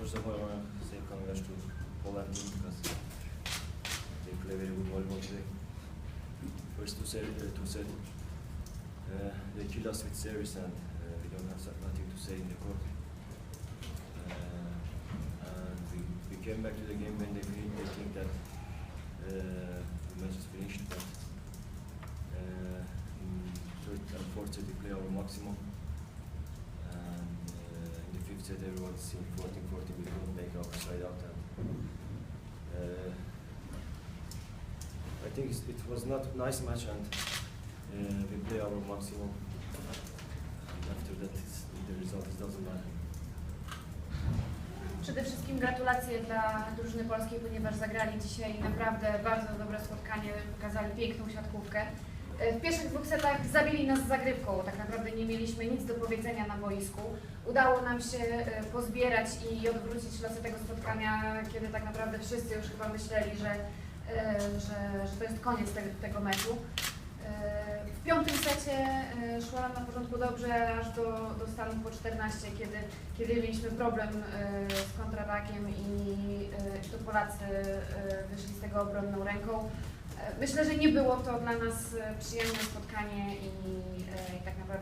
first of all, I want to say congrats to Poland because they play very good volleyball today. First two set, uh, two set, uh, they killed us with service and uh, we don't have nothing to say in the court. Uh, and we, we came back to the game when they, they think that uh, the match is finished, but uh, in third and fourth set we play our maximum. And uh, set everyone's seeing 14 14 we couldn't make our side out and I think it was not nice match and uh, we play our maximum and after that the result doesn't matter. Przede wszystkim gratulacje dla drużyny polskiej, ponieważ zagrali dzisiaj naprawdę bardzo dobre spotkanie, pokazali piękną siatkówkę. E, W pierwszych dwóch setach zabili nas zagrywką, tak naprawdę nie mieliśmy nic do powiedzenia na boisku. Udało nam się e, pozbierać i odwrócić losy tego spotkania, kiedy tak naprawdę wszyscy już chyba myśleli, że, e, że, że to jest koniec tego, tego meczu. W piątym secie szło nam na początku dobrze, aż do, do stanu po 14, kiedy, kiedy mieliśmy problem z kontratakiem i to Polacy wyszli z tego obronną ręką. Myślę, że nie było to dla nas e, przyjemne spotkanie i, e, i tak naprawdę